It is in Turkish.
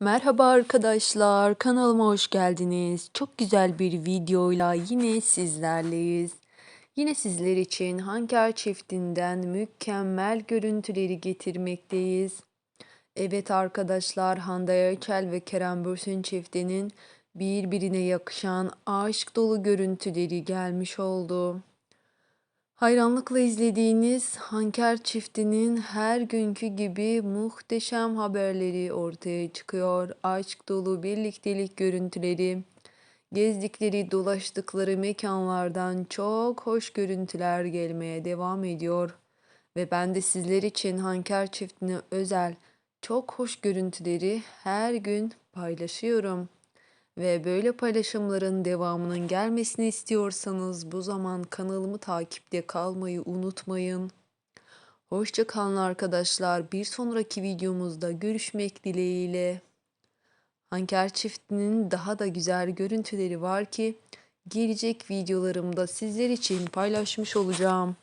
Merhaba arkadaşlar, kanalıma hoş geldiniz. Çok güzel bir videoyla yine sizlerleyiz. Yine sizler için Hanker çiftinden mükemmel görüntüleri getirmekteyiz. Evet arkadaşlar, Hande Erçel ve Kerem Bürsin çiftinin birbirine yakışan aşk dolu görüntüleri gelmiş oldu. Hayranlıkla izlediğiniz Hanker çiftinin her günkü gibi muhteşem haberleri ortaya çıkıyor. Aşk dolu birliktelik görüntüleri, gezdikleri, dolaştıkları mekanlardan çok hoş görüntüler gelmeye devam ediyor. Ve ben de sizler için Hanker çiftine özel çok hoş görüntüleri her gün paylaşıyorum. Ve böyle paylaşımların devamının gelmesini istiyorsanız bu zaman kanalımı takipte kalmayı unutmayın. Hoşça kalın arkadaşlar. Bir sonraki videomuzda görüşmek dileğiyle. Hanker çiftinin daha da güzel görüntüleri var ki gelecek videolarımda sizler için paylaşmış olacağım.